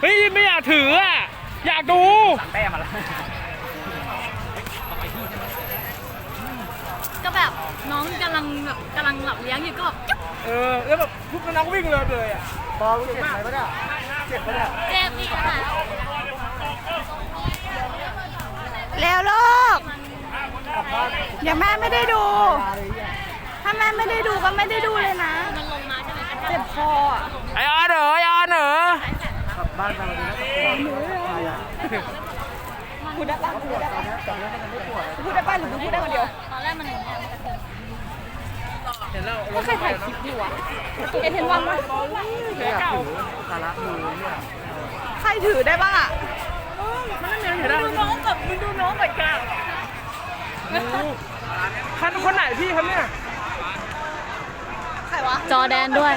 เฮ้ยไม่อยากถืออะ อยากดูแต้มมาแล้วก็แบบน้องกำลังแบบกำลังหลับเลี้ยงอยู่ก็แบบจุ๊บเออแล้วแบบทุกน้องวิ่งเลยเลยอะบอลเจ็บไหมปะเนี่ยเจ็บปะเนี่ยเจ็บอีกแล้วเร็วลูกเดี๋ยวแม่ไม่ได้ดู ถ้าแม่ไม่ได้ดูก็ไม่ได้ดูเลยนะมันลงมาใช่ไหมเจ็บคออะไอออนเหรอไอออนเหรอกลั บ้านไปวันนี้นะพูดได้ปะพูดได้ปะจับแล้วมันไม่ปวดพูดได้ปะหรือพูดได้คนเดียวตอนแรกมันอย่างเงี้ยเห็นแล้วก็เคยถ่ายคลิปอยู่อะเอเห็นวางปะไม่อยากถือสาระมือเนี่ยใครถือได้บ้างอะเห็นแล้วดูน้องกับมึงดูน้องกับกลางคันคนไหนพี่ครับเนี่ย ใครวะ จอแดนด้วย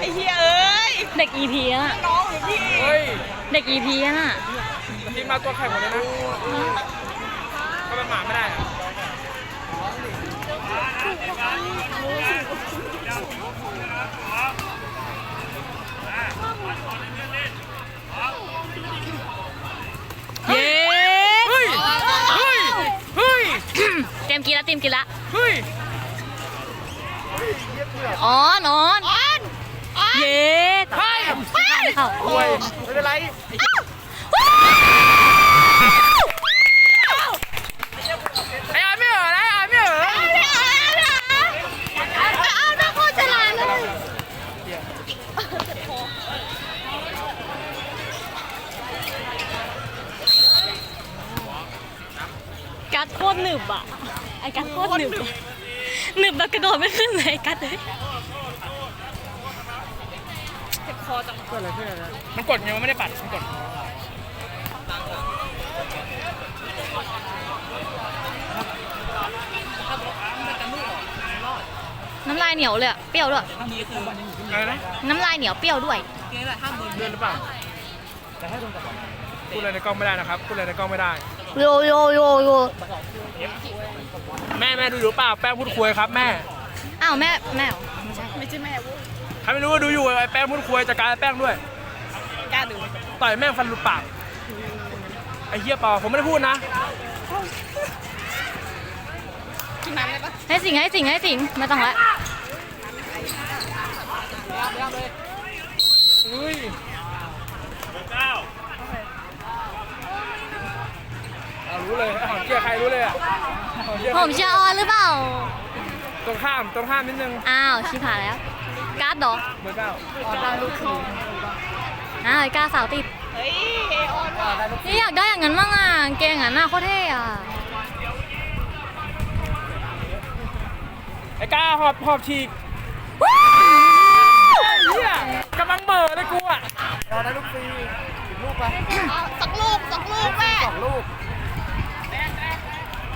ไอ้เฮียเอ้ย เด็ก EP อะน้องหรือพี่เฮ้ยเด็ก EP อะทีมมาตัวแข่งหมดเลยนะก็เป็นหมาไม่ได้อะเย้เฮ้ย เฮ้ย เฮ้ย เตรียมกินละเตรียมกินละ เฮ้ย อ๋อนอน เข้าโอ้ยไม่เป็นไรไอ้ออนไม่เหรอนะไอ้ออนไม่เหรอเอาหน้าโคตรฉลาดเลยกัดโคตรหนึบอะไอ้กัดโคตรหนึบอะหนึบแบบกระโดดไม่ขึ้นเลยไอ้กัดเลย มันกดไงมันไม่ได้ปัดมันกดน้ำลายเหนียวเลยอะเปรี้ยวด้วยอะไรนะน้ำลายเหนียวเปรี้ยวด้วยเดือนหรือเปล่าพูดอะไรในกล้องไม่ได้นะครับพูดอะไรในกล้องไม่ได้โยโยโยโยแม่แม่ดูอยู่เปล่าแป้งพูดคุยครับแม่อ้าวแม่แม่เหรอไม่ใช่ไม่ใช่แม่วุ้ย ใครไม่รู้ว่าดูอยู่ไอ้แป้งพูดคุยจัดการไอ้แป้งด้วย กล้าดูต่อยแม่งฟันหลุดปาก ไอ้เหี้ยเปล่าผมไม่ได้พูดนะ กินน้ำได้ปะให้สิงให้สิงให้สิงไม่ต้องละอุ้ยเอารู้เลยหอมเจียใครรู้เลยอะหอมเจียผมเชียร์ออนหรือเปล่า ตรงข้ามตรงข้ามนิดนึง อ้าวชิบหายแล้ว การ์ดเหรอเบอร์เก้าอ้าวไอ้กล้าสาวติดเฮ้ยเอออนว่ะนี่อยากได้อย่างนั้นบ้างอะเกงอะหน้าโคตรเท่อะไอ้ก้าหอบหอบฉีกเฮียกำลังเหม่อเลยกูอะตอนนั้นลูกฟรีอีกลูกไปเอาสักลูกสักลูกแม่สองลูก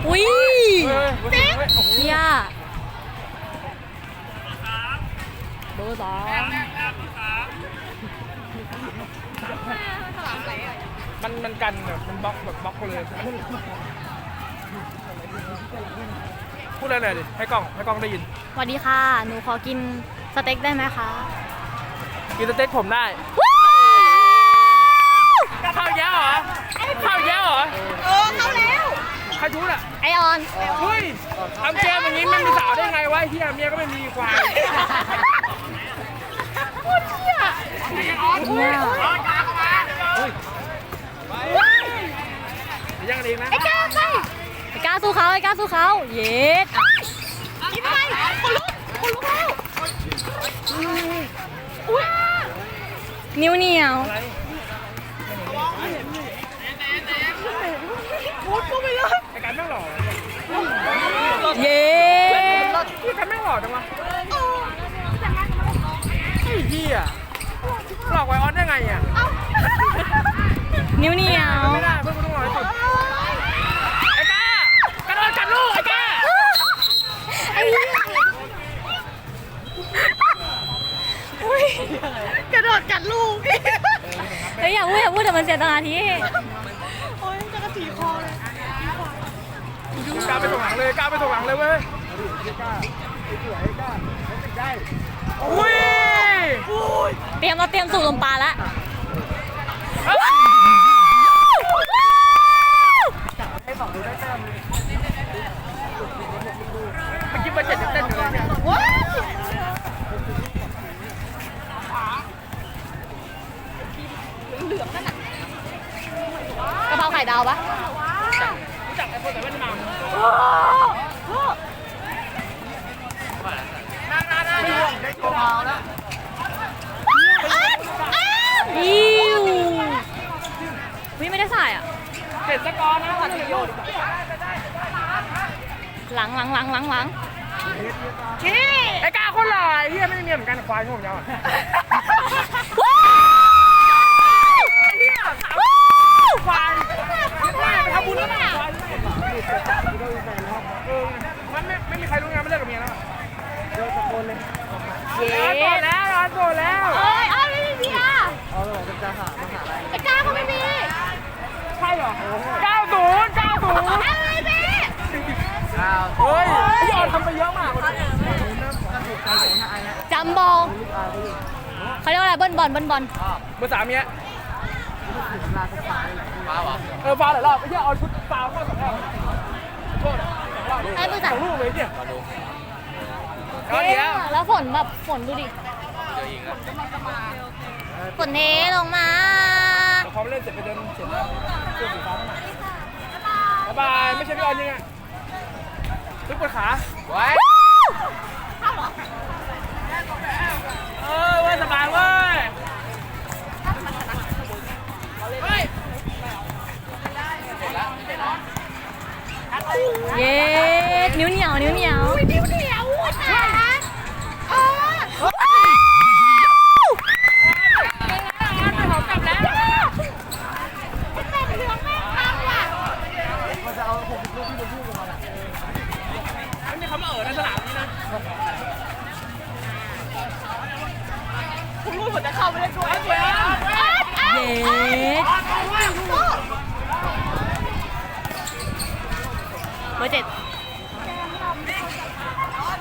อุ้ยเฮ้ยเฮ้ยเฮ้ยโอ้โห เฮีย บอร์สองมันมันกันแบบมันบล็อกแบบบล็อกเลยพูดอะไรหน่อยดิให้กล้องให้กล้องได้ยิน สวัสดีค่ะ หนูขอกินสเต็กได้ไหมคะ กินสเต็กผมได้ข้าวแย้วเหรอข้าวแย้วเหรอ เออเข้าแล้วใครพูดอะ ไอออนเฮ้ยทำเกมอย่างนี้ไม่มีสาวได้ไงวะไอ้เฮียเมียก็ไม่มีควาย ยังกันะไอ้ก้าไปไอ้ก้าสู้เขาไอ้ก้าสู้เขาเย็ดอะกินไปคนลุกคนลุกแล้วอุ้ยนิ้วเหนียวอะไรมุดเข้าไปเลยไอ้การแม่งหล่อเย็ดพี่การแม่งหล่อจังวะไอ้เฮียหลอก ไวออนได้ไงอะนิ้วเหนียว ไม่ได้เพื่อนกูต้องรอให้สุดไอ้ก้ากระโดดกัดลูกไอ้ก้าไอ้เหี้ยกระโดดกัดลูก เฮ้ยอย่าพูดอย่าพูดแต่มันเสียสมาธิโอ้ยจะกระถีคอเลยก้าไปตรงหลังเลยก้าไปตรงหลังเลยเว้ยกล้าสวยกล้าติดได้ อุ้ยเตรียมเราเตรียมสู่ลมปลาแล้วให้ฝั่งดูได้แต้มเลยเมื่อกี้มาเจ็ดเต้นอยู่เลยเนี่ย กะเพราไข่ดาวปะ รู้จักไอ้คนแต่แว่นมานั่งนั่งนั่ง ได้ตัวเมาแล้ว อิววิไม่ได้ใส่อะ เสร็ จสกอร์นะตัดสินโยนหลังหลังหลังหลังหลังไอ้กาคนหล่อไอ้เฮียไม่ได้เมียเหมือนกันควายงงยาวว้าวเฮียควายไม่ไปทำบุญแล้วนะควายเออมันไม่ไม่มีใครรู้งานไม่เลิกกับเมียแล้วเจอตะโกนเลยเย้ร้านโดดแล้วร้านโดดแล้ว เอ้ยเอ้ยไม่มีเบียร์เอาเลยจะหามหาอะไรไอ้ก้าก็ไม่มี ใช่เหรอ90 90อะไรเบ้อ้าวเฮ้ยพี่ออนทำไปเยอะมากเลยถ้าถูกใจเลยนะไอ้เนี่ยจัมโบลูกอาไปอยู่เขาเรียกว่าอะไรเบิ้ลบอลเบิ้ลบอลเบอร์สามเนี้ยถึงเวลาก็ไปฟ้าหรอเออฟาวหลายรอบไอ้เหี้ยเอาชุดฟาวเข้าสองรอบโทษสองรอบไอ้มือจับสองลูกเลยเนี่ยเอ๊ะแล้วฝนแบบฝนดูดิฝนเทลงมา พอเล่นเสร็จไปเดินเฉียนหน้าเสื้อสีฟ้าข้างหน้าบ๊ายบายไม่ใช่พี่ออนยังไงลึกปวดขาไว้เออเว้ยสบายเว้ยเฮ้ยเย้นิ้วเหนียวนิ้วเหนียว นิ้วเหนียวค่ะ บอร์เจ็ด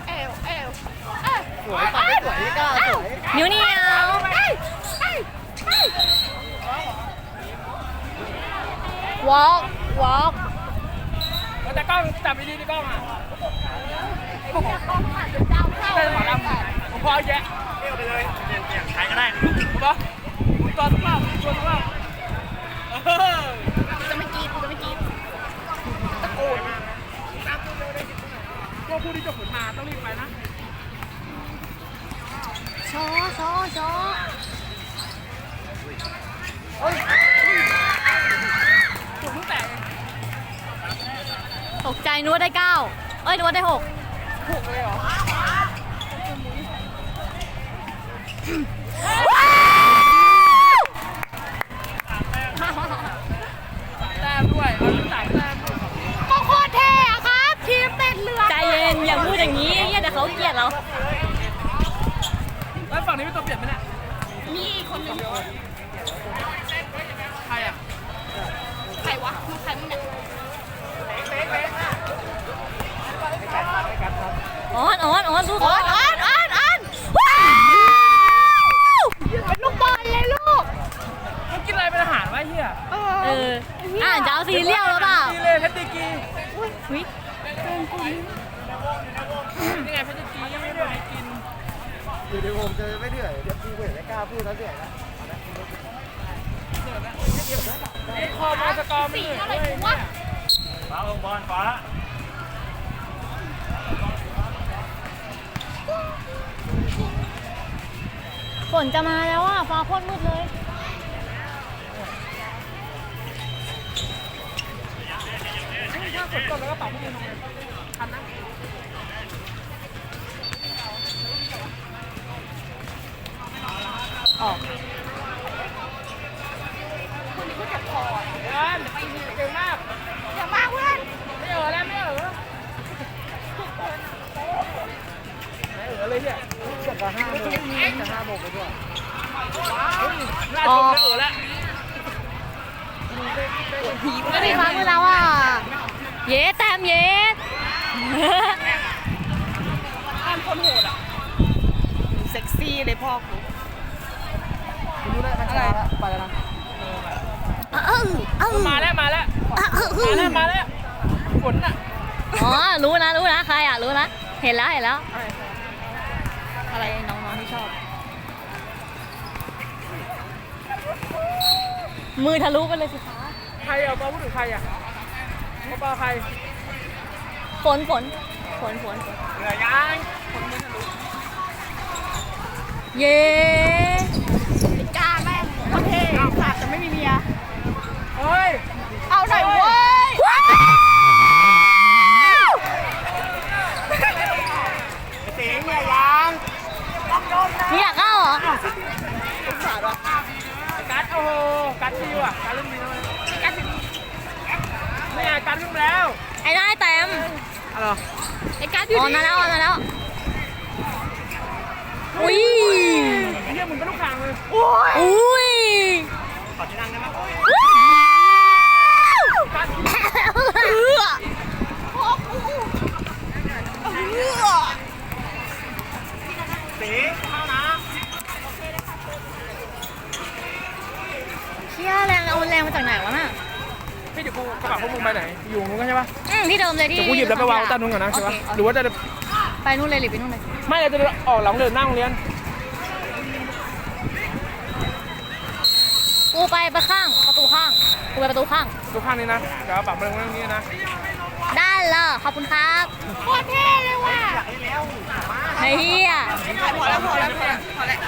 เอวเอวสวยปัดได้สวยกล้าสวยนิ้วเหนียวเอ้ยเอ้ยเอ้ยวอล์กวอล์กแต่กล้องจับดีๆดีกล้องอะเป็นหมอลำผมพอแยะเที่ยวไปเลยเปลี่ยนเปลี่ยนใครก็ได้ถูกปะตัวทุกรอบตัวทุกรอบเออ จะไม่กรีดกูจะไม่กรีด ตะโกน ตัวผู้ที่จะขุนมาต้องรีบไปนะชอชอชอจุดเพิ่งแตกเองตกใจนึกว่าได้เก้าเอ้ยนึกว่าได้หกถูกเลยเหรอ อย่าพูดอย่างนี้เหี้ยเดี๋ยวเขาเกลียดเรา แล้วฝั่งนี้เป็นตัวเปลี่ยนไหมเนี่ยมีอีกคนนึงใครอะใครวะใครมึงเนี่ยออนออนออนสู้อ่เขาอนอ่อนอ่อนอ่อนว้าวเป็นลูกบอลเลยลูก มันกินอะไรเป็นอาหารวะไอ้เฮียเอเออออ่านจะเอาซีเรียลหรือเปล่าดีเลยเพชรดีกีวินี่ ไงเพชรดีกียังไม่ได้กินอยู่ในวงเจอไม่เดือดเดี๋ยวกูเห็นไม่กล้าพูดแล้วเดือดนะคอมาสกอร์มันสีเหนื่อยอะไรเว้ยวะฝนจะมาแล้วอะฟ้าโคตรมืดเลยถ้าฝนตกแล้วก็ปรับให้มันลงเลยทันนะ ออกเดินไปเก่งมากอย่ามาเพื่อนไม่เออแล้วไม่เออไม่เออเลยเนี่ยจะกห้าโมงจะห้าโมงไปด้วยน่าชมไม่เออแล้วไม่มีฟ้ามืดแล้วอะ เย้แต้มเย้ท่านคนโหดอะ เซ็กซี่เลยพ่อคุณ รู้ได้มันช้าแล้วไปแล้วนะเออเออมาแล้วมาแล้วเออมาแล้วมาแล้วฝนน่ะอ๋อรู้นะรู้นะใครอะรู้นะเห็นแล้วเห็นแล้ว อะไรน้องๆที่ชอบ มือทะลุไปเลยสิคะใครเอาปลาพูดถึงใครอะเอาปลาใครฝนฝนฝนฝนฝนเหลือยังเย้กล้าแม่ง โอเคขาดแต่ไม่มีเมีย เฮ้ย เอาหน่อยเว้ย สิงเนี่ยยัง มีอยากเข้าเหรอ กัดโอ้โหกัดดีว่ะกัดเล่นดีเลยกัดนี่ไงกัดขึ้นมาแล้ว ไอ้นั่นไอ้แต้ม อะไร ไอ้การ์ดอยู่ อ๋อ นี่ มาแล้วมาแล้ว อุ้ย ไอ้เหี้ยมึงเป็นลูกคางเลย อุ้ย ขอที่นั่งได้ไหม กัด เอื้อพ่อกูเอื้อ สีเข้านะ เชี่ยแรงเอาแรงมา จากไหนวะน่ะพี่เดี๋ยวกูกระบะพวกมึงไปไหน อยู่นู้นกันใช่ปะอืมที่เดิมเลยที่เดี๋ยวกูหยิบแล้วไปวางใต้นู้นก่อนนะใช่ปะโอเคหรือว่าจะไปนู่นเลยหรือไปนู่นเลยไม่เราจะออกหลังเดินหน้าโรงเรียนกูไปไปข้างประตูข้างกูไปประตูข้างดูข้างนี้นะเดี๋ยวเอาปากมาตรงนี้นะได้เลยขอบคุณครับโคตรเท่เลยว่ะไอ้เหี้ยพอแล้วพอแล้วพอแล้ว